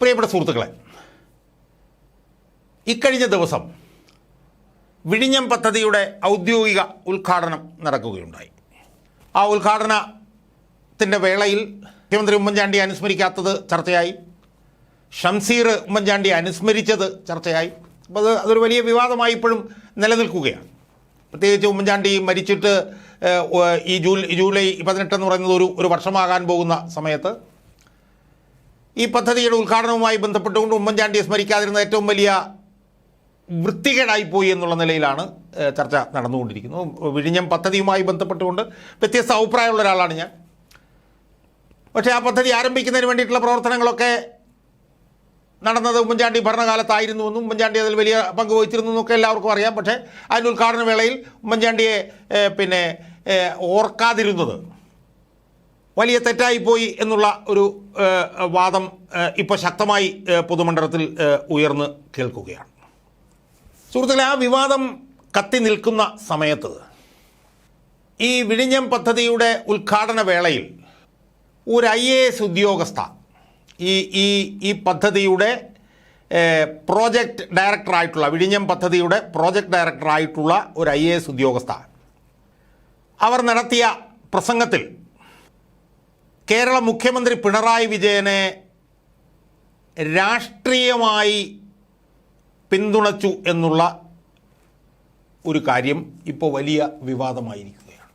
പ്രിയപ്പെട്ട സുഹൃത്തുക്കളെ ഇക്കഴിഞ്ഞ ദിവസം വിഴിഞ്ഞം പദ്ധതിയുടെ ഔദ്യോഗിക ഉദ്ഘാടനം നടക്കുകയുണ്ടായി. ആ ഉദ്ഘാടനത്തിന്റെ വേളയിൽ മുഖ്യമന്ത്രി ഉമ്മൻചാണ്ടി അനുസ്മരിക്കാത്തത് ചർച്ചയായി. ഷംസീർ ഉമ്മൻചാണ്ടി അനുസ്മരിച്ചത് ചർച്ചയായി. അപ്പോൾ അത് അതൊരു വലിയ വിവാദമായി ഇപ്പോഴും നിലനിൽക്കുകയാണ്. പ്രത്യേകിച്ച് ഉമ്മൻചാണ്ടി മരിച്ചിട്ട് ഈ ജൂലൈ ജൂലൈ പതിനെട്ടെന്ന് പറയുന്നത് ഒരു ഒരു വർഷമാകാൻ പോകുന്ന സമയത്ത് ഈ പദ്ധതിയുടെ ഉദ്ഘാടനവുമായി ബന്ധപ്പെട്ടുകൊണ്ട് ഉമ്മൻചാണ്ടിയെ സ്മരിക്കാതിരുന്ന ഏറ്റവും വലിയ വൃത്തികേടായിപ്പോയി എന്നുള്ള നിലയിലാണ് ചർച്ച നടന്നുകൊണ്ടിരിക്കുന്നത്. വിഴിഞ്ഞം പദ്ധതിയുമായി ബന്ധപ്പെട്ടുകൊണ്ട് വ്യത്യസ്ത അഭിപ്രായമുള്ള ഒരാളാണ് ഞാൻ. പക്ഷേ ആ പദ്ധതി ആരംഭിക്കുന്നതിന് വേണ്ടിയിട്ടുള്ള പ്രവർത്തനങ്ങളൊക്കെ നടന്നത് ഉമ്മൻചാണ്ടി ഭരണകാലത്തായിരുന്നു എന്നും ഉമ്മൻചാണ്ടി അതിൽ വലിയ പങ്ക് വഹിച്ചിരുന്നു എന്നൊക്കെ എല്ലാവർക്കും അറിയാം. പക്ഷേ അതിന്റെ ഉദ്ഘാടന വേളയിൽ ഉമ്മൻചാണ്ടിയെ പിന്നെ ഓർക്കാതിരുന്നത് വലിയ തെറ്റായിപ്പോയി എന്നുള്ള ഒരു വാദം ഇപ്പോൾ ശക്തമായി പൊതുമണ്ഡലത്തിൽ ഉയർന്ന് കേൾക്കുകയാണ്. സുഹൃത്തുക്കളെ ആ വിവാദം കത്തി നിൽക്കുന്ന സമയത്ത് ഈ വിഴിഞ്ഞം പദ്ധതിയുടെ ഉദ്ഘാടന വേളയിൽ ഒരു ഐ എ എസ് ഉദ്യോഗസ്ഥ ഈ ഈ ഈ പദ്ധതിയുടെ പ്രോജക്റ്റ് ഡയറക്ടറായിട്ടുള്ള വിഴിഞ്ഞം പദ്ധതിയുടെ പ്രോജക്റ്റ് ഡയറക്ടറായിട്ടുള്ള ഒരു ഐ എ എസ് ഉദ്യോഗസ്ഥ. അവർ നടത്തിയ പ്രസംഗത്തിൽ കേരള മുഖ്യമന്ത്രി പിണറായി വിജയനെ രാഷ്ട്രീയമായി പിന്തുണച്ചു എന്നുള്ള ഒരു കാര്യം ഇപ്പോൾ വലിയ വിവാദമായിരിക്കുകയാണ്.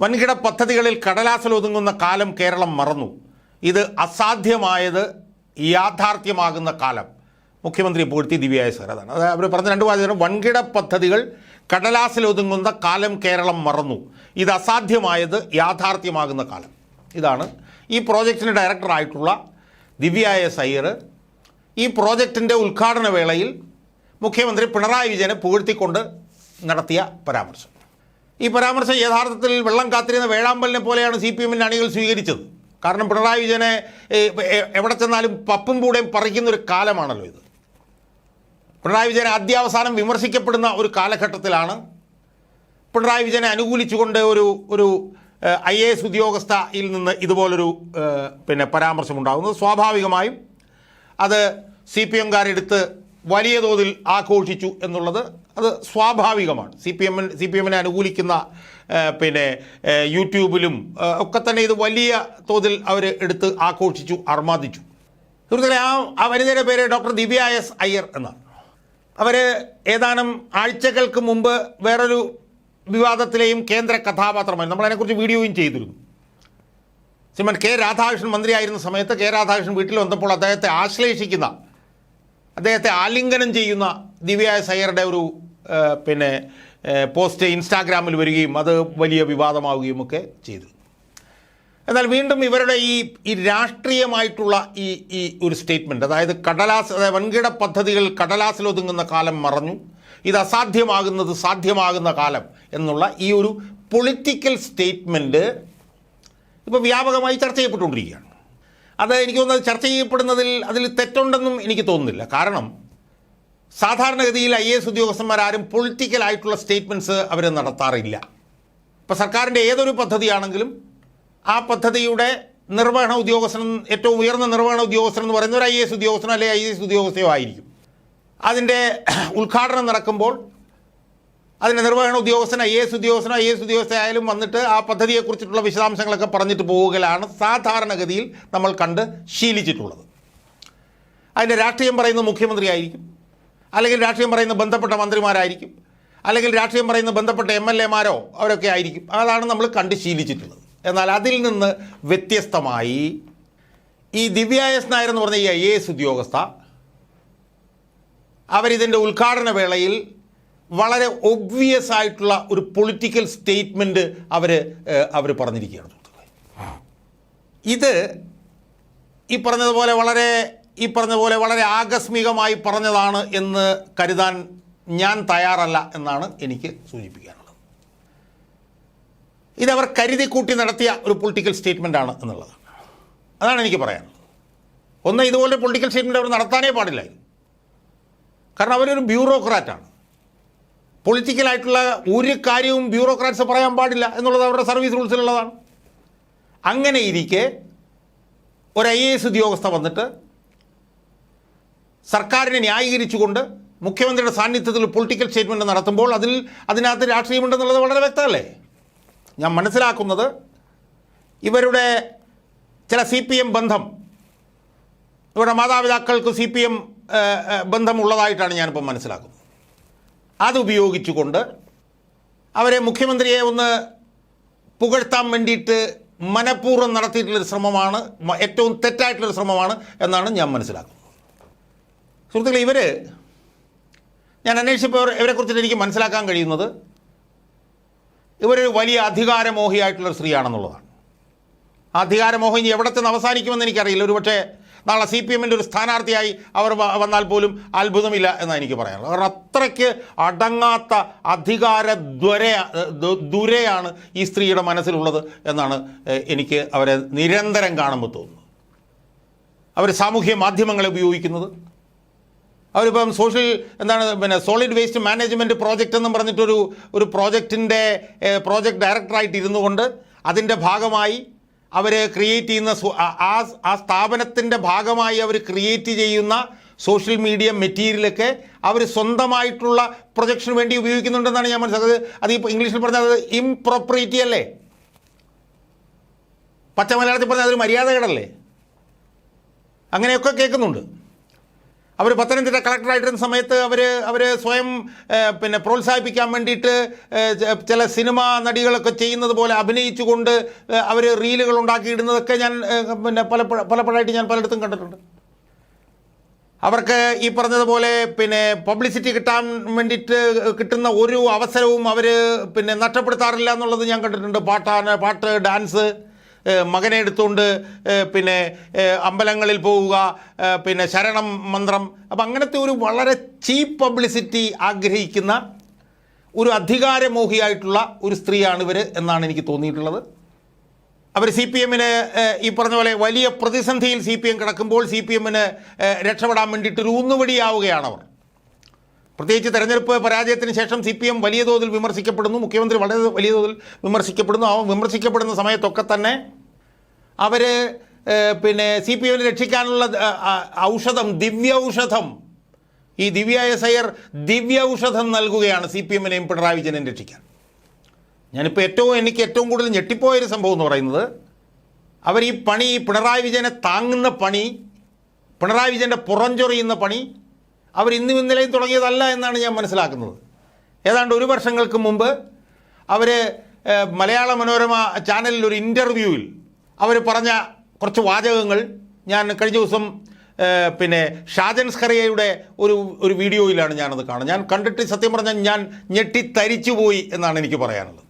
വൻകിട പദ്ധതികളിൽ കടലാസിലൊതുങ്ങുന്ന കാലം കേരളം മറന്നു. ഇത് അസാധ്യമായത് യാഥാർത്ഥ്യമാകുന്ന കാലം. മുഖ്യമന്ത്രി പൂഴ്ത്തി ദിവ്യായ സർ. അതാണ്. അത് അവർ പറഞ്ഞ രണ്ട് വാചകം. വൻകിട പദ്ധതികൾ കടലാസിലൊതുങ്ങുന്ന കാലം കേരളം മറന്നു. ഇത് അസാധ്യമായത് യാഥാർത്ഥ്യമാകുന്ന കാലം. ഇതാണ്. ഈ പ്രോജക്റ്റിന് ഡയറക്ടറായിട്ടുള്ള ദിവ്യായ സയ്യർ ഈ പ്രോജക്റ്റിന്റെ ഉദ്ഘാടന വേളയിൽ മുഖ്യമന്ത്രി പിണറായി വിജയനെ പുകഴ്ത്തിക്കൊണ്ട് നടത്തിയ പരാമർശം. ഈ പരാമർശം യഥാർത്ഥത്തിൽ വെള്ളം കാത്തിരുന്ന വേഴാമ്പലിനെ പോലെയാണ് സി പി എമ്മിന്റെ അണികൾ സ്വീകരിച്ചത്. കാരണം പിണറായി വിജയനെ എവിടെ ചെന്നാലും പപ്പും പൂടെയും പറിക്കുന്ന ഒരു കാലമാണല്ലോ ഇത്. പിണറായി വിജയനെ അധ്യാവസാനം വിമർശിക്കപ്പെടുന്ന ഒരു കാലഘട്ടത്തിലാണ് പിണറായി വിജയനെ അനുകൂലിച്ചുകൊണ്ട് ഒരു ഒരു ഐ എ എസ് ഉദ്യോഗസ്ഥയിൽ നിന്ന് ഇതുപോലൊരു പിന്നെ പിന്നെ പരാമർശമുണ്ടാകുന്നത്. സ്വാഭാവികമായും അത് സി പി എംകാരെടുത്ത് വലിയ തോതിൽ ആഘോഷിച്ചു എന്നുള്ളത് അത് സ്വാഭാവികമാണ്. സി പി എമ്മിന് സി പി എമ്മിനെ അനുകൂലിക്കുന്ന പിന്നെ യൂട്യൂബിലും ഒക്കെ തന്നെ ഇത് വലിയ തോതിൽ അവർ എടുത്ത് ആഘോഷിച്ചു അർമാദിച്ചു. സുഹൃത്തുക്കളെ ആ ആ വനിതയുടെ പേര് ഡോക്ടർ ദിവ്യ എസ് അയ്യർ എന്നാണ്. അവർ ഏതാനും ആഴ്ചകൾക്ക് മുമ്പ് വേറൊരു വിവാദത്തിലെയും കേന്ദ്ര കഥാപാത്രമായി നമ്മളതിനെക്കുറിച്ച് വീഡിയോയും ചെയ്തിരുന്നു. ശ്രീമൻ കെ രാധാകൃഷ്ണൻ മന്ത്രിയായിരുന്ന സമയത്ത് കെ രാധാകൃഷ്ണൻ വീട്ടിൽ വന്നപ്പോൾ അദ്ദേഹത്തെ ആശ്ലേഷിക്കുന്ന അദ്ദേഹത്തെ ആലിംഗനം ചെയ്യുന്ന ദിവ്യ സയ്യറുടെ ഒരു പിന്നെ പോസ്റ്റ് ഇൻസ്റ്റാഗ്രാമിൽ വരികയും അത് വലിയ വിവാദമാവുകയും ഒക്കെ ചെയ്തു. എന്നാൽ വീണ്ടും ഇവരുടെ ഈ ഈ രാഷ്ട്രീയമായിട്ടുള്ള ഈ ഈ ഒരു സ്റ്റേറ്റ്മെന്റ് അതായത് കടലാസ് അതായത് വൻകിട പദ്ധതികൾ കടലാസിലൊതുങ്ങുന്ന കാലം മറഞ്ഞു. ഇത് അസാധ്യമാകുന്നത് സാധ്യമാകുന്ന കാലം എന്നുള്ള ഈ ഒരു പൊളിറ്റിക്കൽ സ്റ്റേറ്റ്മെന്റ് ഇപ്പോൾ വ്യാപകമായി ചർച്ച ചെയ്യപ്പെട്ടുകൊണ്ടിരിക്കുകയാണ്. അത് എനിക്ക് തോന്നുന്നത് ചർച്ച ചെയ്യപ്പെടുന്നതിൽ അതിൽ തെറ്റുണ്ടെന്നും എനിക്ക് തോന്നുന്നില്ല. കാരണം സാധാരണഗതിയിൽ ഐ എസ് ഉദ്യോഗസ്ഥന്മാരാരും പൊളിറ്റിക്കലായിട്ടുള്ള സ്റ്റേറ്റ്മെന്റ്സ് അവർ നടത്താറില്ല. ഇപ്പോൾ സർക്കാരിന്റെ ഏതൊരു പദ്ധതിയാണെങ്കിലും ആ പദ്ധതിയുടെ നിർവഹണ ഉദ്യോഗസ്ഥൻ ഏറ്റവും ഉയർന്ന നിർവഹണ ഉദ്യോഗസ്ഥൻ എന്ന് പറയുന്ന ഒരു ഐ എസ് ഉദ്യോഗസ്ഥനോ അല്ലെങ്കിൽ ഐ എസ് ഉദ്യോഗസ്ഥയോ ആയിരിക്കും. അതിന്റെ ഉദ്ഘാടനം നടക്കുമ്പോൾ അതിന്റെ നിർവഹണ ഉദ്യോഗസ്ഥൻ ഐ എസ് ഉദ്യോഗസ്ഥനോ ഐ എസ് ഉദ്യോഗസ്ഥയായാലും വന്നിട്ട് ആ പദ്ധതിയെക്കുറിച്ചിട്ടുള്ള വിശദാംശങ്ങളൊക്കെ പറഞ്ഞിട്ട് പോവുകയാണ് സാധാരണഗതിയിൽ നമ്മൾ കണ്ട് ശീലിച്ചിട്ടുള്ളത്. അതിന്റെ രാഷ്ട്രീയം പറയുന്ന മുഖ്യമന്ത്രിയായിരിക്കും. അല്ലെങ്കിൽ രാഷ്ട്രീയം പറയുന്ന ബന്ധപ്പെട്ട മന്ത്രിമാരായിരിക്കും. അല്ലെങ്കിൽ രാഷ്ട്രീയം പറയുന്ന ബന്ധപ്പെട്ട എം എൽ എമാരോ അവരൊക്കെ ആയിരിക്കും. അതാണ് നമ്മൾ കണ്ട് ശീലിച്ചിട്ടുള്ളത്. എന്നാൽ അതിൽ നിന്ന് വ്യത്യസ്തമായി ഈ ദിവ്യ എസ് നായർ എന്ന് പറഞ്ഞ ഈ ഐ എ എസ് ഉദ്യോഗസ്ഥ അവരിതിന്റെ ഉദ്ഘാടന വേളയിൽ വളരെ ഒബ്വിയസ് ആയിട്ടുള്ള ഒരു പൊളിറ്റിക്കൽ സ്റ്റേറ്റ്മെന്റ് അവർ അവർ പറഞ്ഞിരിക്കുകയാണ്. ഇത് ഈ പറഞ്ഞതുപോലെ വളരെ ഈ പറഞ്ഞതുപോലെ വളരെ ആകസ്മികമായി പറഞ്ഞതാണ് എന്ന് കരുതാൻ ഞാൻ തയ്യാറല്ല എന്നാണ് എനിക്ക് സൂചിപ്പിക്കാനുള്ളത്. ഇതവർ കരുതി കൂട്ടി നടത്തിയ ഒരു പൊളിറ്റിക്കൽ സ്റ്റേറ്റ്മെന്റ് ആണ് എന്നുള്ളത്. അതാണ് എനിക്ക് പറയാനുള്ളത്. ഒന്ന് ഇതുപോലെ പൊളിറ്റിക്കൽ സ്റ്റേറ്റ്മെന്റ് അവർ നടത്താനേ പാടില്ലായിരുന്നു. കാരണം അവരൊരു ബ്യൂറോക്രാറ്റാണ്. പൊളിറ്റിക്കലായിട്ടുള്ള ഒരു കാര്യവും ബ്യൂറോക്രാറ്റ്സ് പറയാൻ പാടില്ല എന്നുള്ളത് അവരുടെ സർവീസ് റൂൾസിലുള്ളതാണ്. അങ്ങനെ ഇരിക്കെ ഒരു ഐ എ എസ് ഉദ്യോഗസ്ഥ വന്നിട്ട് സർക്കാരിനെ ന്യായീകരിച്ചുകൊണ്ട് മുഖ്യമന്ത്രിയുടെ സാന്നിധ്യത്തിൽ പൊളിറ്റിക്കൽ സ്റ്റേറ്റ്മെന്റ് നടത്തുമ്പോൾ അതിൽ അതിനകത്ത് രാഷ്ട്രീയമുണ്ടെന്നുള്ളത് വളരെ വ്യക്തമല്ലേ? ഞാൻ മനസ്സിലാക്കുന്നത് ഇവരുടെ ചില സി ബന്ധം ഇവരുടെ മാതാപിതാക്കൾക്ക് സി പി എം ബന്ധമുള്ളതായിട്ടാണ് ഞാനിപ്പം മനസ്സിലാക്കുന്നത്. അതുപയോഗിച്ചുകൊണ്ട് അവരെ മുഖ്യമന്ത്രിയെ ഒന്ന് പുകഴ്ത്താൻ വേണ്ടിയിട്ട് മനഃപൂർവം നടത്തിയിട്ടുള്ളൊരു ശ്രമമാണ് ഏറ്റവും തെറ്റായിട്ടുള്ളൊരു ശ്രമമാണ് എന്നാണ് ഞാൻ മനസ്സിലാക്കുന്നത്. സുഹൃത്തുക്കളെ ഇവർ ഞാൻ അന്വേഷിച്ചപ്പോൾ ഇവരെക്കുറിച്ചിട്ട് എനിക്ക് മനസ്സിലാക്കാൻ കഴിയുന്നത് ഇവരൊരു വലിയ അധികാരമോഹിയായിട്ടുള്ളൊരു സ്ത്രീയാണെന്നുള്ളതാണ്. അധികാരമോഹം ഇനി എവിടെ ചെന്ന് അവസാനിക്കുമെന്ന് എനിക്കറിയില്ല. ഒരുപക്ഷെ നാളെ സി പി എമ്മിന്റെ ഒരു സ്ഥാനാർത്ഥിയായി അവർ വന്നാൽ പോലും അത്ഭുതമില്ല എന്നാണ് എനിക്ക് പറയാനുള്ളത്. കാരണം അത്രയ്ക്ക് അടങ്ങാത്ത അധികാര ദ്വര ദുരയാണ് ഈ സ്ത്രീയുടെ മനസ്സിലുള്ളത് എന്നാണ് എനിക്ക് അവരെ നിരന്തരം കാണുമ്പോൾ തോന്നുന്നത്. അവർ സാമൂഹ്യ മാധ്യമങ്ങളെ ഉപയോഗിക്കുന്നത്. അവരിപ്പം സോഷ്യൽ എന്താണ് പിന്നെ സോളിഡ് വേസ്റ്റ് മാനേജ്മെന്റ് പ്രോജക്റ്റ് എന്നും പറഞ്ഞിട്ടൊരു ഒരു പ്രോജക്റ്റിന്റെ പ്രോജക്റ്റ് ഡയറക്ടറായിട്ട് ഇരുന്നു കൊണ്ട് അതിന്റെ ഭാഗമായി അവർ ക്രിയേറ്റ് ചെയ്യുന്ന ആ- ആ സ്ഥാപനത്തിന്റെ ഭാഗമായി അവർ ക്രിയേറ്റ് ചെയ്യുന്ന സോഷ്യൽ മീഡിയ മെറ്റീരിയലൊക്കെ അവർ സ്വന്തമായിട്ടുള്ള പ്രൊജക്ഷന് വേണ്ടി ഉപയോഗിക്കുന്നുണ്ടെന്നാണ് ഞാൻ മനസ്സിലാക്കുന്നത്. അത് ഇപ്പോൾ ഇംഗ്ലീഷിൽ പറഞ്ഞാൽ അത് അല്ലേ? പച്ച മലയാളത്തിൽ പറഞ്ഞാൽ അതൊരു മര്യാദകേടല്ലേ? അങ്ങനെയൊക്കെ കേൾക്കുന്നുണ്ട്. അവർ പത്തനംതിട്ട കളക്ടറായിട്ടിരുന്ന സമയത്ത് അവർ അവർ സ്വയം പിന്നെ പ്രോത്സാഹിപ്പിക്കാൻ വേണ്ടിയിട്ട് ചില സിനിമാ നടികളൊക്കെ ചെയ്യുന്നത് പോലെ അഭിനയിച്ചുകൊണ്ട് അവർ റീലുകൾ ഉണ്ടാക്കിയിടുന്നതൊക്കെ ഞാൻ പിന്നെ പല പലപ്പോഴായിട്ട് ഞാൻ പലയിടത്തും കണ്ടിട്ടുണ്ട്. അവർക്ക് ഈ പറഞ്ഞതുപോലെ പിന്നെ പബ്ലിസിറ്റി കിട്ടാൻ വേണ്ടിയിട്ട് കിട്ടുന്ന ഒരു അവസരവും അവർ പിന്നെ നഷ്ടപ്പെടുത്താറില്ല എന്നുള്ളത് ഞാൻ കണ്ടിട്ടുണ്ട്. പാട്ടാണ് പാട്ട് ഡാൻസ് മകനെ എടുത്തുകൊണ്ട് പിന്നെ അമ്പലങ്ങളിൽ പോവുക പിന്നെ ശരണം മന്ത്രം. അപ്പം അങ്ങനത്തെ ഒരു വളരെ ചീപ്പ് പബ്ലിസിറ്റി ആഗ്രഹിക്കുന്ന ഒരു അധികാരമോഹിയായിട്ടുള്ള ഒരു സ്ത്രീയാണ് ഇവർ എന്നാണ് എനിക്ക് തോന്നിയിട്ടുള്ളത്. അവർ സി പി എമ്മിന് ഈ പറഞ്ഞ പോലെ വലിയ പ്രതിസന്ധിയിൽ സി പി എം കിടക്കുമ്പോൾ സി പി എമ്മിന് രക്ഷപ്പെടാൻ വേണ്ടിയിട്ട് ഒരു ഊന്നുവടിയാവുകയാണ് അവർ. പ്രത്യേകിച്ച് തെരഞ്ഞെടുപ്പ് പരാജയത്തിന് ശേഷം സി പി എം വലിയ തോതിൽ വിമർശിക്കപ്പെടുന്നു മുഖ്യമന്ത്രി വളരെ വലിയ തോതിൽ വിമർശിക്കപ്പെടുന്നു. ആ വിമർശിക്കപ്പെടുന്ന സമയത്തൊക്കെ തന്നെ അവർ പിന്നെ സി പി എമ്മിനെ രക്ഷിക്കാനുള്ള ഔഷധം ദിവ്യ ഔഷധം ഈ ദിവ്യ എസ് അയ്യർ ദിവ്യ ഔഷധം നൽകുകയാണ് സി പി എമ്മിനെയും പിണറായി വിജയനെയും രക്ഷിക്കാൻ. ഞാനിപ്പോൾ ഏറ്റവും എനിക്ക് ഏറ്റവും കൂടുതൽ ഞെട്ടിപ്പോയൊരു സംഭവം എന്ന് പറയുന്നത് അവർ ഈ പണി പിണറായി വിജയനെ താങ്ങുന്ന പണി പിണറായി വിജയന്റെ പുറഞ്ചൊറിയുന്ന പണി അവർ ഇന്നും ഇന്നലെയും തുടങ്ങിയതല്ല എന്നാണ് ഞാൻ മനസ്സിലാക്കുന്നത്. ഏതാണ്ട് ഒരു വർഷങ്ങൾക്ക് മുമ്പ് അവർ മലയാള മനോരമ ചാനലിൽ ഒരു ഇന്റർവ്യൂവിൽ അവർ പറഞ്ഞ കുറച്ച് വാചകങ്ങൾ ഞാൻ കഴിഞ്ഞ ദിവസം പിന്നെ ഷാജൻ സ്കറിയയുടെ ഒരു ഒരു വീഡിയോയിലാണ് ഞാനത് കാണുന്നത്. ഞാൻ കണ്ടിട്ട് സത്യം പറഞ്ഞാൽ ഞാൻ ഞെട്ടിത്തരിച്ചു പോയി എന്നാണ് എനിക്ക് പറയാനുള്ളത്.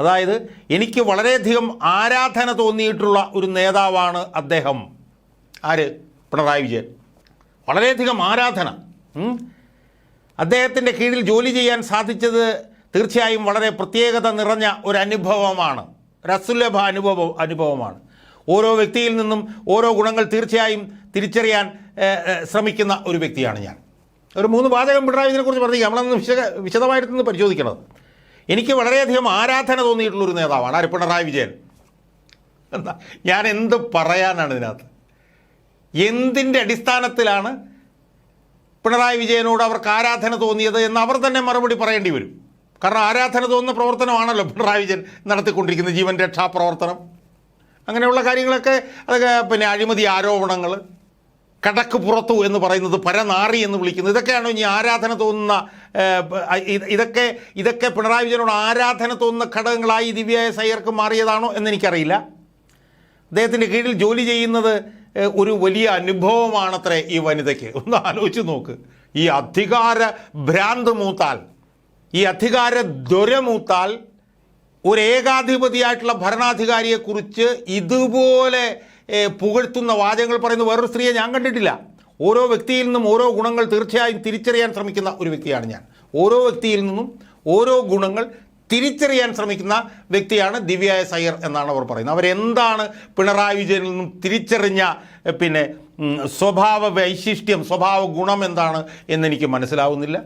അതായത് എനിക്ക് വളരെയധികം ആരാധന തോന്നിയിട്ടുള്ള ഒരു നേതാവാണ് അദ്ദേഹം. ആര്? പിണറായി വിജയൻ. വളരെയധികം ആരാധന. അദ്ദേഹത്തിന്റെ കീഴിൽ ജോലി ചെയ്യാൻ സാധിച്ചത് തീർച്ചയായും വളരെ പ്രത്യേകത നിറഞ്ഞ ഒരു അനുഭവമാണ്. രസുലഭ അനുഭവ അനുഭവം അനുഭവമാണ്. ഓരോ വ്യക്തിയിൽ നിന്നും ഓരോ ഗുണങ്ങൾ തീർച്ചയായും തിരിച്ചറിയാൻ ശ്രമിക്കുന്ന ഒരു വ്യക്തിയാണ് ഞാൻ. ഒരു മൂന്ന് വാചകം പിണറായി ഇതിനെക്കുറിച്ച് കുറിച്ച് പറഞ്ഞു നമ്മളൊന്ന് വിശദ വിശദമായിട്ടൊന്ന് പരിശോധിക്കണം. എനിക്ക് വളരെയധികം ആരാധന തോന്നിയിട്ടുള്ളൊരു നേതാവാണ് ആര്? പിണറായി വിജയൻ. എന്താ? ഞാൻ എന്ത് പറയാനാണ് ഇതിനകത്ത്? എന്തിന്റെ അടിസ്ഥാനത്തിലാണ് പിണറായി വിജയനോട് അവർക്ക് ആരാധന തോന്നിയത് എന്ന് അവർ തന്നെ മറുപടി പറയേണ്ടി വരും. കാരണം ആരാധന തോന്നുന്ന പ്രവർത്തനമാണല്ലോ പിണറായി വിജയൻ നടത്തിക്കൊണ്ടിരിക്കുന്ന ജീവൻ രക്ഷാ പ്രവർത്തനം. അങ്ങനെയുള്ള കാര്യങ്ങളൊക്കെ അതൊക്കെ പിന്നെ അഴിമതി ആരോപണങ്ങൾ കടക്ക് പുറത്തു എന്ന് പറയുന്നത് പരനാറി എന്ന് വിളിക്കുന്നത് ഇതൊക്കെയാണോ ഇനി ആരാധന തോന്നുന്ന ഇതൊക്കെ ഇതൊക്കെ പിണറായി വിജയനോട് ആരാധന തോന്നുന്ന ഘടകങ്ങളായി ദിവ്യ സയ്യർക്ക് മാറിയതാണോ എന്നെനിക്കറിയില്ല അദ്ദേഹത്തിന്റെ കീഴിൽ ജോലി ചെയ്യുന്നത് ഒരു വലിയ അനുഭവമാണത്രേ ഈ വനിതയ്ക്ക്. ഒന്ന് ആലോചിച്ച് നോക്ക്. ഈ അധികാര ഭ്രാന്ത് മൂത്താൽ ഈ അധികാര ദുര മൂത്താൽ ഒരു ഏകാധിപതിയായിട്ടുള്ള ഭരണാധികാരിയെക്കുറിച്ച് ഇതുപോലെ പുകഴ്ത്തുന്ന വാചകങ്ങൾ പറയുന്ന വേറൊരു സ്ത്രീയെ ഞാൻ കണ്ടിട്ടില്ല. ഓരോ വ്യക്തിയിൽ നിന്നും ഓരോ ഗുണങ്ങൾ തീർച്ചയായും തിരിച്ചറിയാൻ ശ്രമിക്കുന്ന ഒരു വ്യക്തിയാണ് ഞാൻ. ഓരോ വ്യക്തിയിൽ നിന്നും ഓരോ ഗുണങ്ങൾ തിരിച്ചറിയാൻ ശ്രമിക്കുന്ന വ്യക്തിയാണ് ദിവ്യ എസ് അയ്യർ എന്നാണ് അവർ പറയുന്നത്. അവരെന്താണ് പിണറായി വിജയനിൽ നിന്നും തിരിച്ചറിഞ്ഞ പിന്നെ സ്വഭാവ വൈശിഷ്ട്യം സ്വഭാവ ഗുണം എന്താണ് എന്നെനിക്ക് മനസ്സിലാവുന്നില്ല.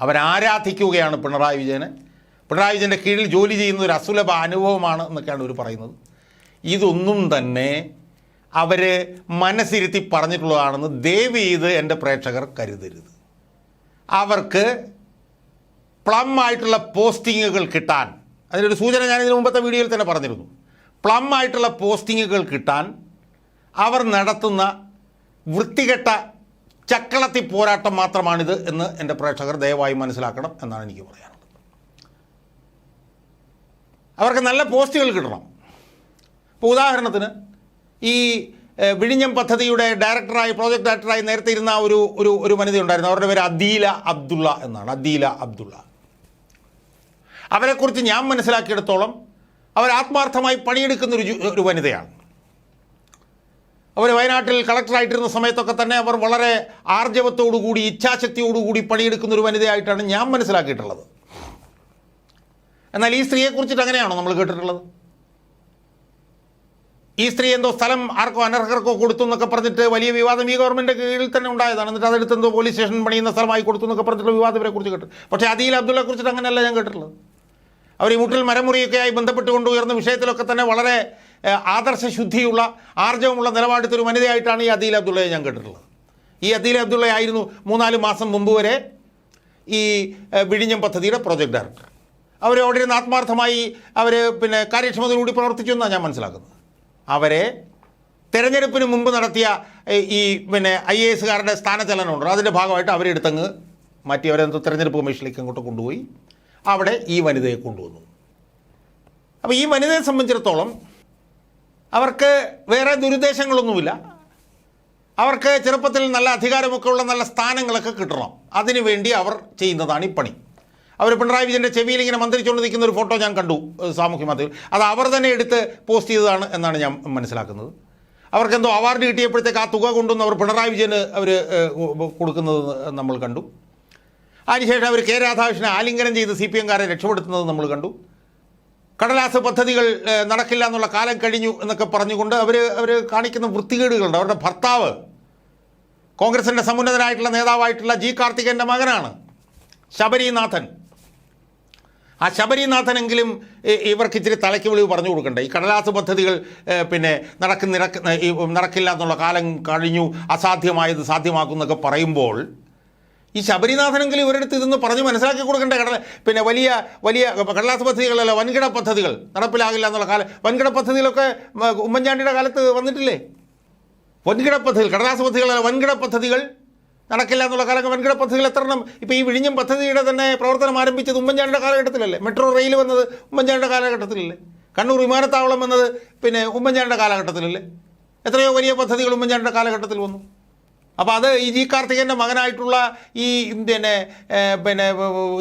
അവരാരാധിക്കുകയാണ് പിണറായി വിജയനെ. പിണറായി വിജയന്റെ കീഴിൽ ജോലി ചെയ്യുന്ന ഒരു അസുലഭ അനുഭവമാണ് എന്നൊക്കെയാണ് ഇവർ പറയുന്നത്. ഇതൊന്നും തന്നെ അവർ മനസ്സിരുത്തി പറഞ്ഞിട്ടുള്ളതാണെന്ന് ദയവ് ചെയ്ത് എന്റെ പ്രേക്ഷകർ കരുതരുത്. അവർക്ക് പ്ലം ആയിട്ടുള്ള പോസ്റ്റിങ്ങുകൾ കിട്ടാൻ. അതിനൊരു സൂചന ഞാൻ ഇതിന് മുമ്പത്തെ വീഡിയോയിൽ തന്നെ പറഞ്ഞിരുന്നു. പ്ലം ആയിട്ടുള്ള പോസ്റ്റിങ്ങുകൾ കിട്ടാൻ അവർ നടത്തുന്ന വൃത്തികെട്ട ചക്കളത്തി പോരാട്ടം മാത്രമാണിത് എന്ന് എന്റെ പ്രേക്ഷകർ ദയവായി മനസ്സിലാക്കണം എന്നാണ് എനിക്ക് പറയാനുള്ളത്. അവർക്ക് നല്ല പോസ്റ്റുകൾ കിട്ടണം. ഇപ്പോൾ ഉദാഹരണത്തിന് ഈ വിഴിഞ്ഞം പദ്ധതിയുടെ ഡയറക്ടറായി പ്രോജക്ട് ഡയറക്ടറായി നേരത്തെ ഇരുന്ന ഒരു ഒരു ഒരു വനിതയുണ്ടായിരുന്നു അവരുടെ പേര് അദീല അബ്ദുള്ള എന്നാണ്. അദീല അബ്ദുള്ള. അവരെക്കുറിച്ച് ഞാൻ മനസ്സിലാക്കിയെടുത്തോളം അവർ ആത്മാർത്ഥമായി പണിയെടുക്കുന്ന ഒരു ഒരു വനിതയാണ്. അവർ വയനാട്ടിൽ കളക്ടറായിട്ടിരുന്ന സമയത്തൊക്കെ തന്നെ അവർ വളരെ ആർജവത്തോടുകൂടി ഇച്ഛാശക്തിയോടുകൂടി പണിയെടുക്കുന്ന ഒരു വനിതയായിട്ടാണ് ഞാൻ മനസ്സിലാക്കിയിട്ടുള്ളത്. എന്നാൽ ഈ സ്ത്രീയെക്കുറിച്ചിട്ട് അങ്ങനെയാണോ നമ്മൾ കേട്ടിട്ടുള്ളത്? ഈ സ്ത്രീ എന്തോ സ്ഥലം ആർക്കോ അനർഹർക്കോ കൊടുത്തു എന്നൊക്കെ പറഞ്ഞിട്ട് വലിയ വിവാദം ഈ ഗവൺമെന്റ് കീഴിൽ തന്നെ ഉണ്ടായതാണ്. എന്നിട്ട് അതെടുത്ത് എന്തോ പോലീസ് സ്റ്റേഷൻ പണിയുന്ന സ്ഥലമായി കൊടുത്തു എന്നൊക്കെ പറഞ്ഞിട്ടുള്ള വിവാദം ഇവരെ കുറിച്ച് കേട്ടു പക്ഷേ അദീൽ അബ്ദുള്ളയെ കുറിച്ചിട്ട് അങ്ങനെയല്ല ഞാൻ കേട്ടിട്ടുള്ളത്. അവർ ഈ മുട്ടിൽ മരമുറിയൊക്കെയായി ബന്ധപ്പെട്ടുകൊണ്ട് ഉയർന്ന വിഷയത്തിലൊക്കെ തന്നെ വളരെ ആദർശ ആദർശശുദ്ധിയുള്ള ആർജവമുള്ള നിലപാടെടുത്ത ഒരു വനിതയായിട്ടാണ് ഈ അദീൽ അബ്ദുള്ളയെ ഞാൻ കേട്ടിട്ടുള്ളത്. ഈ അദീൽ അബ്ദുള്ള ആയിരുന്നു മൂന്നാൽ മാസം മുമ്പ് വരെ ഈ വിഴിഞ്ഞം പദ്ധതിയുടെ പ്രോജക്ട് ഡയറക്ടർ അവർ അവിടെ ഇരുന്ന് ആത്മാർത്ഥമായി അവർ പിന്നെ കാര്യക്ഷമതയോടുകൂടി പ്രവർത്തിച്ചു എന്നാണ് ഞാൻ മനസ്സിലാക്കുന്നത്. അവരെ തെരഞ്ഞെടുപ്പിന് മുമ്പ് നടത്തിയ ഈ പിന്നെ ഐ എ എസുകാരുടെ സ്ഥാനചലനമുണ്ട് അതിന്റെ ഭാഗമായിട്ട് അവരെടുത്തങ്ങ് മാറ്റി അവരെ തെരഞ്ഞെടുപ്പ് കമ്മീഷനിലേക്ക് അങ്ങോട്ട് കൊണ്ടുപോയി. അവിടെ ഈ വനിതയെ കൊണ്ടുവന്നു. അപ്പോൾ ഈ വനിതയെ സംബന്ധിച്ചിടത്തോളം അവർക്ക് വേറെ ദുരുദ്ദേശങ്ങളൊന്നുമില്ല. അവർക്ക് ചെറുപ്പത്തിൽ നല്ല അധികാരമൊക്കെ ഉള്ള നല്ല സ്ഥാനങ്ങളൊക്കെ കിട്ടണം. അതിനുവേണ്ടി അവർ ചെയ്യുന്നതാണ് ഈ പണി. അവർ പിണറായി വിജയന്റെ ചെവിയിൽ ഇങ്ങനെ മന്ത്രിച്ചുകൊണ്ട് നിൽക്കുന്ന ഒരു ഫോട്ടോ ഞാൻ കണ്ടു സാമൂഹ്യ മാധ്യമത്തിൽ അത് അവർ തന്നെ എടുത്ത് പോസ്റ്റ് ചെയ്തതാണ് എന്നാണ് ഞാൻ മനസ്സിലാക്കുന്നത്. അവർക്കെന്തോ അവാർഡ് കിട്ടിയപ്പോഴത്തേക്ക് ആ തുക കൊണ്ടുവന്ന് അവർ പിണറായി വിജയന് അവർ കൊടുക്കുന്നത് നമ്മൾ കണ്ടു. അതിനുശേഷം അവർ കെ രാധാകൃഷ്ണനെ ആലിംഗനം ചെയ്ത് സി പി എംകാരെ രക്ഷപ്പെടുത്തുന്നത് നമ്മൾ കണ്ടു. കടലാസ് പദ്ധതികൾ നടക്കില്ല എന്നുള്ള കാലം കഴിഞ്ഞു എന്നൊക്കെ പറഞ്ഞുകൊണ്ട് അവർ അവർ കാണിക്കുന്ന വൃത്തികേടുകളുണ്ട്. അവരുടെ ഭർത്താവ് കോൺഗ്രസിന്റെ സമുന്നതനായിട്ടുള്ള നേതാവായിട്ടുള്ള ജി കാർത്തികന്റെ മകനാണ് ശബരിനാഥൻ. ആ ശബരിനാഥനെങ്കിലും ഇവർക്ക് ഇച്ചിരി തലയ്ക്ക് വിളിവ് പറഞ്ഞു കൊടുക്കണ്ടേ? ഈ കടലാസ് പദ്ധതികൾ പിന്നെ നടക്കുന്ന നടക്കില്ല എന്നുള്ള കാലം കഴിഞ്ഞു അസാധ്യമായത് സാധ്യമാക്കുന്നൊക്കെ പറയുമ്പോൾ ഈ ശബരിനാഥനെങ്കിലും ഇവരെടുത്ത് ഇതൊന്ന് പറഞ്ഞ് മനസ്സിലാക്കി കൊടുക്കേണ്ട? കടല പിന്നെ വലിയ വലിയ കടലാസ് പദ്ധതികളല്ല വൻകിട പദ്ധതികൾ നടപ്പിലാകില്ല എന്നുള്ള കാലം വൻകിട പദ്ധതികളൊക്കെ ഉമ്മൻചാണ്ടിയുടെ കാലത്ത് വന്നിട്ടില്ലേ? വൻകിട പദ്ധതികൾ കടലാസ് പദ്ധതികളല്ല വൻകിട പദ്ധതികൾ നടക്കില്ല എന്നുള്ള കാലം വൻകിട പദ്ധതികൾ എത്ര എണ്ണം ഇപ്പോൾ ഈ വിഴിഞ്ഞം പദ്ധതിയുടെ തന്നെ പ്രവർത്തനം ആരംഭിച്ചത് ഉമ്മൻചാണ്ടിയുടെ കാലഘട്ടത്തിലല്ലേ? മെട്രോ റെയിൽ വന്നത് ഉമ്മൻചാണ്ടിയുടെ കാലഘട്ടത്തിലല്ലേ? കണ്ണൂർ വിമാനത്താവളം വന്നത് പിന്നെ ഉമ്മൻചാണ്ടിയുടെ കാലഘട്ടത്തിലല്ലേ? എത്രയോ വലിയ പദ്ധതികൾ ഉമ്മൻചാണ്ടിയുടെ കാലഘട്ടത്തിൽ വന്നു. അപ്പോൾ അത് ഈ ജി കാർത്തികന്റെ മകനായിട്ടുള്ള ഈ പിന്നെ പിന്നെ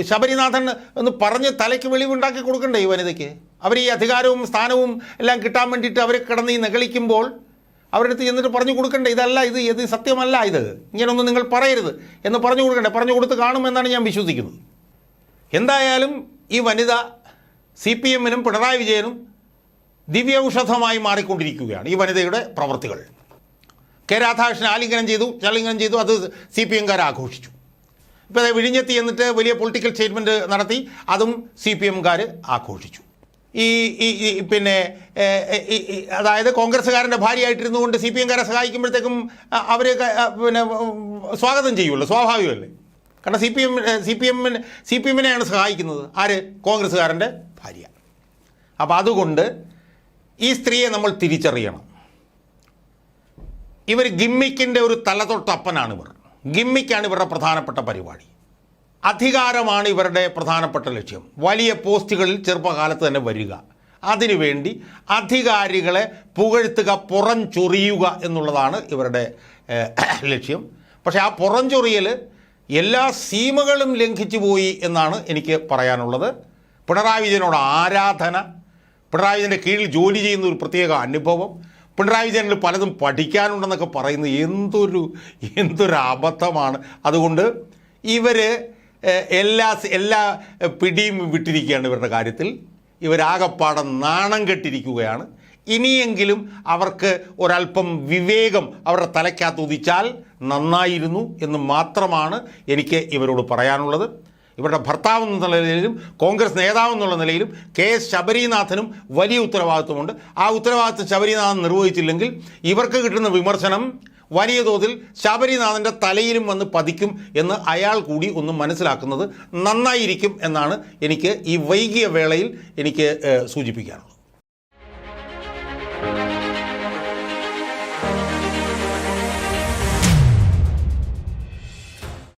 ശബരിനാഥൻ എന്ന് പറഞ്ഞ് തലയ്ക്ക് വെളിവുണ്ടാക്കി കൊടുക്കണ്ടേ ഈ വനിതയ്ക്ക്? അവർ ഈ അധികാരവും സ്ഥാനവും എല്ലാം കിട്ടാൻ വേണ്ടിയിട്ട് അവർ കിടന്ന് ഈ നെകളിക്കുമ്പോൾ അവരുടെ അടുത്ത് ചെന്നിട്ട് പറഞ്ഞു കൊടുക്കണ്ടേ? ഇതല്ല ഇത് ഇത് സത്യമല്ല ഇത്. ഇങ്ങനൊന്നും നിങ്ങൾ പറയരുത് എന്ന് പറഞ്ഞു കൊടുക്കണ്ടേ? പറഞ്ഞു കൊടുത്ത് കാണുമെന്നാണ് ഞാൻ വിശ്വസിക്കുന്നത്. എന്തായാലും ഈ വനിത സി പി എമ്മിനും പിണറായി വിജയനും ദിവ്യൌഷധമായി മാറിക്കൊണ്ടിരിക്കുകയാണ് ഈ വനിതയുടെ പ്രവർത്തികൾ. കെ രാധാകൃഷ്ണൻ ആലിംഗനം ചെയ്തു ചാലിംഗനം ചെയ്തു അത് സി പി എംകാർ ആഘോഷിച്ചു. ഇപ്പോൾ വിഴിഞ്ഞെത്തി എന്നിട്ട് വലിയ പൊളിറ്റിക്കൽ സ്റ്റേറ്റ്മെന്റ് നടത്തി അതും സി പി എംകാർ ആഘോഷിച്ചു. ഈ ഈ പിന്നെ അതായത് കോൺഗ്രസ്സുകാരന്റെ ഭാര്യയായിട്ടിരുന്നു കൊണ്ട് സി പി എംകാരെ സഹായിക്കുമ്പോഴത്തേക്കും അവർ പിന്നെ സ്വാഗതം ചെയ്യുമല്ലോ സ്വാഭാവികമല്ലേ? കാരണം C P M C P എമ്മിന് സി പി എമ്മിനെയാണ് സഹായിക്കുന്നത്. ആര്? കോൺഗ്രസ്സുകാരന്റെ ഭാര്യ. അപ്പോൾ അതുകൊണ്ട് ഈ സ്ത്രീയെ നമ്മൾ തിരിച്ചറിയണം. ഇവർ ഗിമ്മിക്കിന്റെ ഒരു തലതൊട്ടപ്പനാണ് ഇവർ ഗിമ്മിക്കാണ് ഇവരുടെ പ്രധാനപ്പെട്ട പരിപാടി. അധികാരമാണ് ഇവരുടെ പ്രധാനപ്പെട്ട ലക്ഷ്യം. വലിയ പോസ്റ്റുകളിൽ ചെറുപ്പകാലത്ത് തന്നെ വരിക. അതിനുവേണ്ടി അധികാരികളെ പുകഴ്ത്തുക പുറം ചൊറിയുക എന്നുള്ളതാണ് ഇവരുടെ ലക്ഷ്യം. പക്ഷേ ആ പുറം ചൊറിയൽ എല്ലാ സീമകളും ലംഘിച്ചു പോയി എന്നാണ് എനിക്ക് പറയാനുള്ളത്. പിണറായി വിജയനോട് ആരാധന പിണറായി വിജയന്റെ കീഴിൽ ജോലി ചെയ്യുന്ന ഒരു പ്രത്യേക അനുഭവം. പിണറായി വിജയനിൽ പലതും പഠിക്കാനുണ്ടെന്നൊക്കെ പറയുന്നത് എന്തൊരു എന്തൊരു അബദ്ധമാണ്. അതുകൊണ്ട് ഇവർ എല്ലാ എല്ലാ പിടിയും വിട്ടിരിക്കുകയാണ് ഇവരുടെ കാര്യത്തിൽ. ഇവരാകപ്പാടെ നാണം കെട്ടിരിക്കുകയാണ്. ഇനിയെങ്കിലും അവർക്ക് ഒരല്പം വിവേകം അവരുടെ തലയ്ക്കകത്ത് ഉദിച്ചാൽ നന്നായിരുന്നു എന്ന് മാത്രമാണ് എനിക്ക് ഇവരോട് പറയാനുള്ളത്. ഇവരുടെ ഭർത്താവ് എന്നുള്ള നിലയിലും കോൺഗ്രസ് നേതാവ് എന്നുള്ള നിലയിലും കെ എസ് ശബരിനാഥനും വലിയ ഉത്തരവാദിത്വമുണ്ട്. ആ ഉത്തരവാദിത്വം ശബരിനാഥൻ നിർവഹിച്ചില്ലെങ്കിൽ ഇവർക്ക് കിട്ടുന്ന വിമർശനം വലിയ തോതിൽ ശബരിനാഥന്റെ തലയിലും വന്ന് പതിക്കും എന്ന് അയാൾ കൂടി ഒന്ന് മനസ്സിലാക്കുന്നത് നന്നായിരിക്കും എന്നാണ് എനിക്ക് ഈ വൈകിയ വേളയിൽ എനിക്ക് സൂചിപ്പിക്കാനുള്ളത്.